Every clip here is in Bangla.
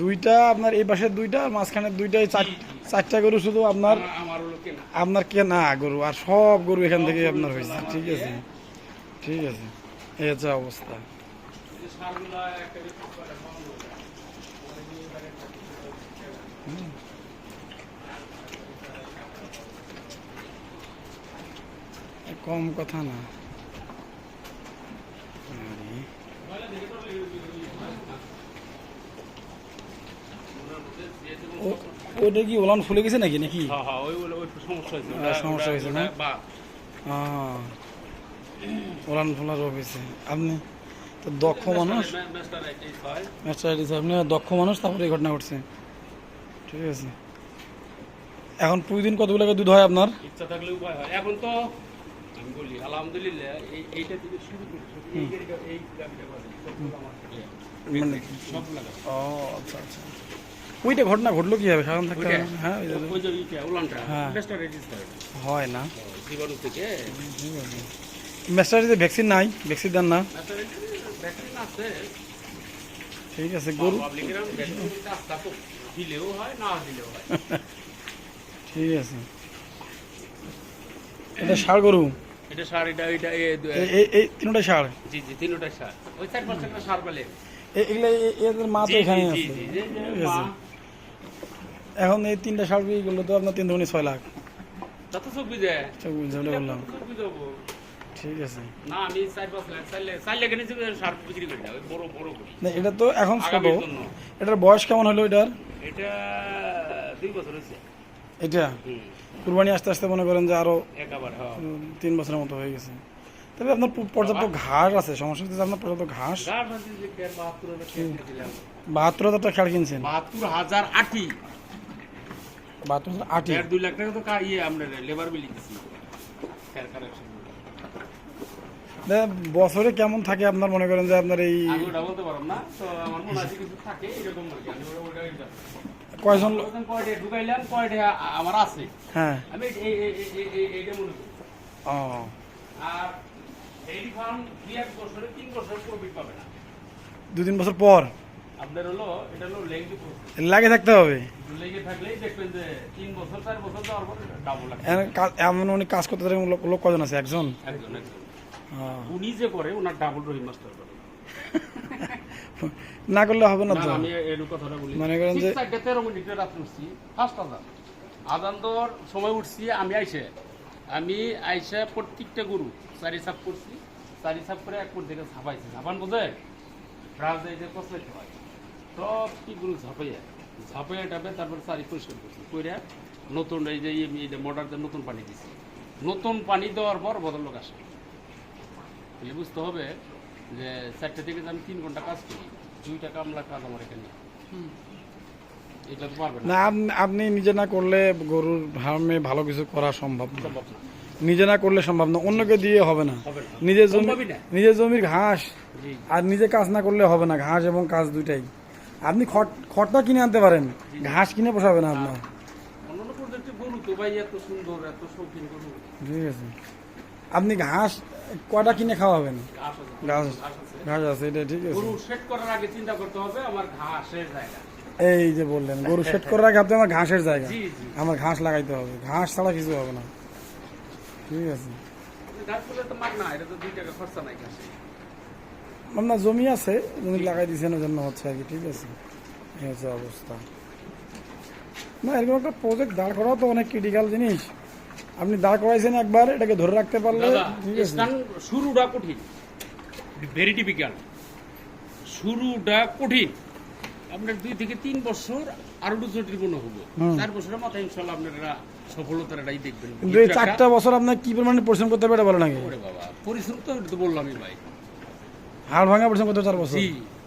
দুইটা আপনার এই দুইটা, আর মাঝখানের দুইটাই চার, চারটা গরু শুধু আপনার আপনার কেনা গরু, আর সব গরু এখান থেকে আপনার হয়েছে, ঠিক আছে? ঠিক আছে, এই হচ্ছে অবস্থা। কম কথা না। আরে। ও- ওইটা কি ওলান ফুলে গেছে নাকি নাকি? সমস্যা হয়েছে। না? ওলান ফোলা রোগ হয়েছে আপনি তো দক্ষ মানুষ। আপনি দক্ষ মানুষ তারপরে এই ঘটনা ঘটছে। ঠিক আছে। এখন প্রতিদিন কতগুলো দুধ হয় আপনার? ইচ্ছা থাকলে উপায় হয়। এখন তো আমি বলি আলহামদুলিল্লাহ এইটা থেকে শুরু করি। এই এই গাড়িটা বাদে সবগুলো আমার থেকে। মানে সব লাগা ও আচ্ছা আচ্ছা। ওইটা ঘটনা ঘটলো কি হবে সাধারণ থাকতে হ্যাঁ ওই যে- উলানটা, হ্যাঁ। হয় না। জীবাণু থেকে। ঠিক আছে ম্যাস্টারাইটিসে ভ্যাকসিন নাই। ভ্যাকসিন দেন না। ভ্যাকসিন আছে। ঠিক আছে গরু দিলেও হয় না দিলেও হয়। ঠিক আছে। এটা ষাড় গরু। এটা সার এটা এই তিনটা ষাড় জি জি তিনটা সার। ওই চার পাঁচটা সার পেলে। এ- এদের মা তো এখানে আছে। এই তিনটা বিক্রি করলে তো আপনার তিন ধরনের ছয় লাখ। তা চোখ বুঝে চোখ বুঝে বললাম চোখ বুঝে হব। ঠিক আছে। না আমি চার পাঁচ লাখ চাইলে চাইলে কিনে সার বিক্রি করি না ওই বড় বড় করি। না এটা তো এখন ছোট এটার বয়স কেমন হলো এটার? এটা দুই বছর হয়েছে। এটা? হুম। কুরবানি আস্তে আস্তে মনে করেন যে আরও একেবারে হ্যাঁ। তিন বছরের মতো হয়ে গেছে। তবে আপনার পর্যাপ্ত ঘাস আছে সমস্যা হচ্ছে আপনার পর্যাপ্ত ঘাস। বাহাত্তর হাজার টাকা খেয়াল কিনছেন? বাহাত্তর হাজার আটি। বাহাত্তর হাজার আটি? দুই লাখ টাকা তো ইয়ে আমরা লেবার বিল বছরে কেমন থাকে আপনার মনে করেন যে আপনার এই বলতে পারলাম না তো আমার মনে আছে কিছু থাকে এরকম আর কি। কয়জন লোক- ওখানে কয়টা ঢুকাইলাম কয়টা আমার আছে। হ্যাঁ। আমি এই- এই- এই- এই- এই- এইটা মনে করি। ও। আর এই ফার্ম দুই এক বছরে তিন বছর প্রফিট পাবে না। দু তিন বছর পর? আপনার হলো এটা হলো লেগি থাকতে হবে? লেগে থাকলেই দেখবেন যে তিন বছর চার বছর যাওয়ার পরে ডাবল লাগে এমন কা- এমন উনি কাজ করতে লোক কজন আছে? একজন? একজন একজন। উনি যে করে ওনার ডাবল রহিম মাস্টার করে। না করলে হবে না আমি এর কথাটা বলি। মনে করেন যে- চারটে তেরো মিনিটে উঠছি। আজান। আজান দেওয়ার সময় উঠছি আমি আইসে। আমি আইসে প্রত্যেকটা গরু চারি সাপ করছি। চারি সাপ করে এক কোট বোধে ব্রাশ দিয়ে যে হয়। সব কি গরু ঝাপাইয়া ঝাপাইয়া টাপে তারপর চারি পরিষ্কার করছি। কইরা নতুন এই যে মোটরতে নতুন পানি দিছি। নতুন পানি দেওয়ার পর ভদ্রলোক আসে। বুঝতে হবে যে চারটে থেকে আমি তিন ঘণ্টা কাজ করি দুইটা কামলা কাজ আমার এখানে। এটা তো পারবে না। না আপনি- নিজে না করলে গরুর ফার্মে ভালো কিছু করা সম্ভব না। নিজে না করলে সম্ভব না। অন্যকে দিয়ে হবে না। নিজের জমি নিজের জমির ঘাস আর নিজে কাজ না করলে হবে না। ঘাস এবং কাজ দুইটাই। আপনি খড় খড়টা কিনে আনতে পারেন। ঘাস কিনে পোষাবে না আপনার। ঠিক আছে। আপনি ঘাস কয়টা কিনে খাওয়াবেন? ঘাস আছে। ঘাস আছে। এটা ঠিক আছে। গরু সেট করার আগে চিন্তা করতে হবে আমার ঘাসের জায়গা। এই যে বললেন গরু সেট করার আগে আপনি আমার ঘাসের জায়গা। জি জি। আমার ঘাস লাগাইতে হবে। ঘাস ছাড়া কিছু হবে না। ঠিক আছে। ঘাস করলে তো মার না এটা তো দুই টাকা খরচা নাই ঘাসে। আপনার জমি আছে জমি লাগাই দিয়েছেন ওই জন্য হচ্ছে আর কি ঠিক আছে। এই হচ্ছে অবস্থা। না এরকম একটা প্রজেক্ট দাঁড় করাও তো অনেক ক্রিটিক্যাল জিনিস। আপনি দাঁড় করাইছেন একবার এটাকে ধরে রাখতে পারলে শুরুটা কঠিন। ভেরি ডিফিকাল্ট শুরুটা কঠিন। আপনার দুই থেকে তিন বছর আরও একটু জটিলপূর্ণ হব। চার বছরের মাথায় ইনশাল্লাহ আপনারা সফলতার এটাই দেখবেন। কিন্তু এই চারটা বছর আপনার কি পরিমাণে পরিশ্রম করতে হবে এটা বলে নাকি? বাবা পরিশ্রম তো এটা তো বললামই ভাই। হাড় ভাঙা পরিশ্রম করতে চার বছর।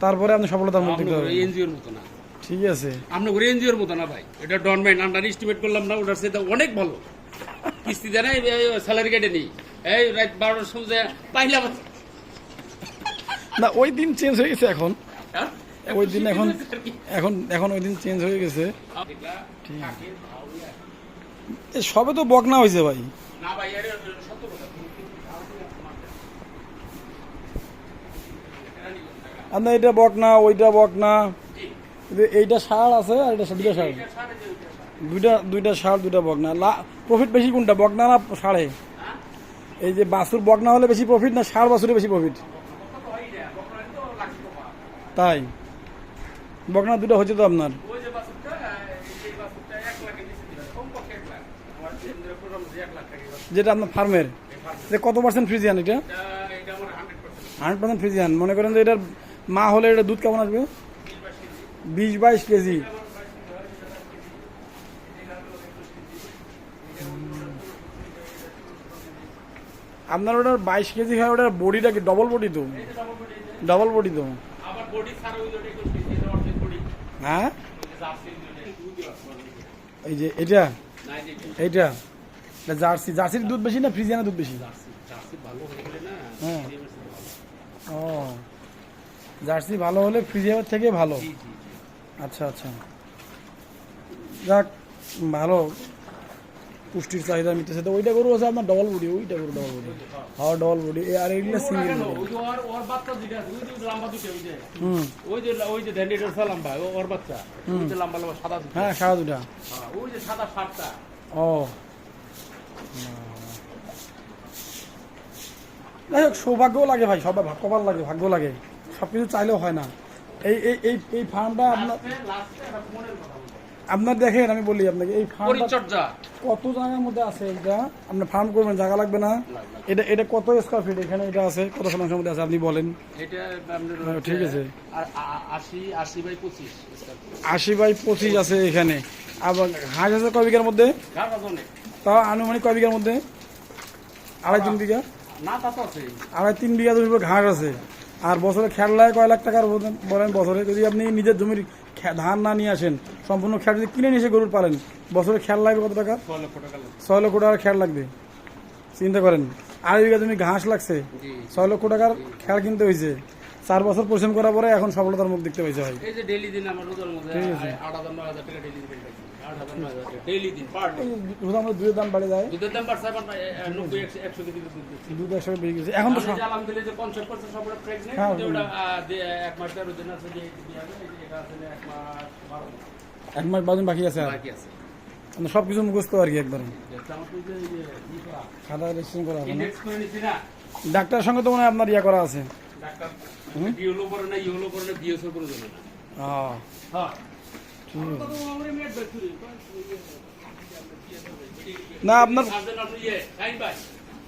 তারপরে আপনি সফলতার মুখ দেখতে হবে এনজিওর মতো না। ঠিক আছে। আপনার এনজিওর মতো না ভাই। এটা ডনমাইন আন্ডার এস্টিমেট করলাম না ওটার সাথে অনেক ভালো। কিস্তি দেয় না স্যালারি কেটে নেই। এই রাত বারোটার সময় পাইলাম। না ওই দিন চেঞ্জ হয়ে গেছে এখন। হ্যাঁ? ওই দিন এখন এখন এখন ওই দিন চেঞ্জ হয়ে গেছে। সবে তো বকনা হয়েছে ভাই। আপনার এটা বক না ওইটা বক না জি। কিন্তু এইটা সার আছে আর এটা দুইটা সার। দুইটা দুইটা সার দুইটা বক না প্রফিট বেশি কোনটা বক না হ্যাঁ? এই যে বাছুর বক না হলে বেশি প্রফিট না সার বাছুরে বেশি প্রফিট। তাই? বক না দুটো হচ্ছে তো আপনার। যেটা আপনার ফার্মের। যে কত পার্সেন্ট ফ্রিজিয়ান এটা? এটা- এটা আমার 100% হান্ড্রেড পার্সেন্ট ফ্রিজিয়ান। মনে করেন যে এটার মা হলে এটা দুধ কেমন আসবে? বিশ বাইশ কেজি। আপনার ওটার বাইশ কেজি হয় ওটার বডিটা কি? ডবল বডি তো? ডবল বডি তো? ওটা। হ্যাঁ। এই যে এটা? এইটা? এটা জার্সি। জার্সির দুধ বেশি না ফ্রিজিয়ানের দুধ বেশি? হয়ে হ্যাঁ। ও। জার্সি ভালো হলে ফ্রিজিয়ানের থেকে ভালো। আচ্ছা আচ্ছা। যাক ভালো। পুষ্টির চাহিদা মিটেছে তো ওইটা গরু আছে আপনার ডবল বডি ওইটা গরু ডবল বডি হ্যাঁ ডবল বডি আর এগুলো সিঙ্গেল। হুম। ওই যে ওই যে ভ্যান্ডিটার লম্বা ওর বাচ্চা। ওই যে লম্বা লম্বা সাদা হ্যাঁ সারা দুটা হ্যাঁ, ওই যে সাদা শার্টটা ও। যাই হোক সৌভাগ্যও লাগে ভাই সবাই কপাল লাগে ভাগ্য লাগে। সব কিছু চাইলেও হয় না। এই এই এই এই ফার্মটা আপনার আপনার দেখেন আমি বলি আপনাকে এই পরিচর্যা। কত জায়গার মধ্যে আছে এটা? আপনি ফার্ম করবেন জায়গা লাগবে না। এটা এটা কত স্কোয়ার ফিট এখানে এটা আছে কত শতাংশের মধ্যে আছে আপনি বলেন। এটা হ্যাঁ, ঠিক আছে। আশি বাই পঁচিশ আছে এখানে। আবার হাঁস আছে কয় বিঘার মধ্যে? ঘাস তাও আনুমানিক কয় বিঘার মধ্যে? আড়াই তিন বিঘা? আড়াই তিন বিঘা জমির ঘাস আছে। আর বছরে খেলায় কয় লাখ টাকার বলেন- বছরে? যদি আপনি নিজের জমির ধান না নিয়ে আসেন সম্পূর্ণ খেয়াল যদি কিনে নিয়ে এসে গরুর পালেন বছরে খেয়াল লাগবে কত টাকা? ছ লক্ষ টাকা ছয় লক্ষ টাকার খেয়াল লাগবে। চিন্তা করেন আড়াই বিঘা জমি ঘাস লাগছে ছয় লক্ষ টাকার খেয়াল কিনতে হয়েছে। চার বছর পরিশ্রম করার পরে এখন সফলতার মুখ দেখতে পাইছে ভাই এই যে ডেইলি দিন আমার রোজার মধ্যে ঠিক আছে। দুধের দাম বাড়ে যায়। দুধের দাম বাড়ছে একশো বেড়ে গেছে। এখন তো আলহামদুলিল্লাহ যে পঞ্চাশ পার্সেন্ট প্রেগনেন্ট হ্যাঁ, ওটা এক মাস তেরো দিন আছে যে দিয়ে হবে, এই যে এটা আছে এক মাস বারো এক মাস বাজন বাকি আছে আর? বাকি আছে। মানে সব কিছু মুখস্থ আর কি একবার। খাতা রেজিস্ট্রেশন করা ডাক্তারের সঙ্গে তো মনে হয় আপনার ইয়া করা আছে। ডাক্তার ইউলো করে না ইউলো করে না বিএসও করে দেবে না। হ্যাঁ। না আপনার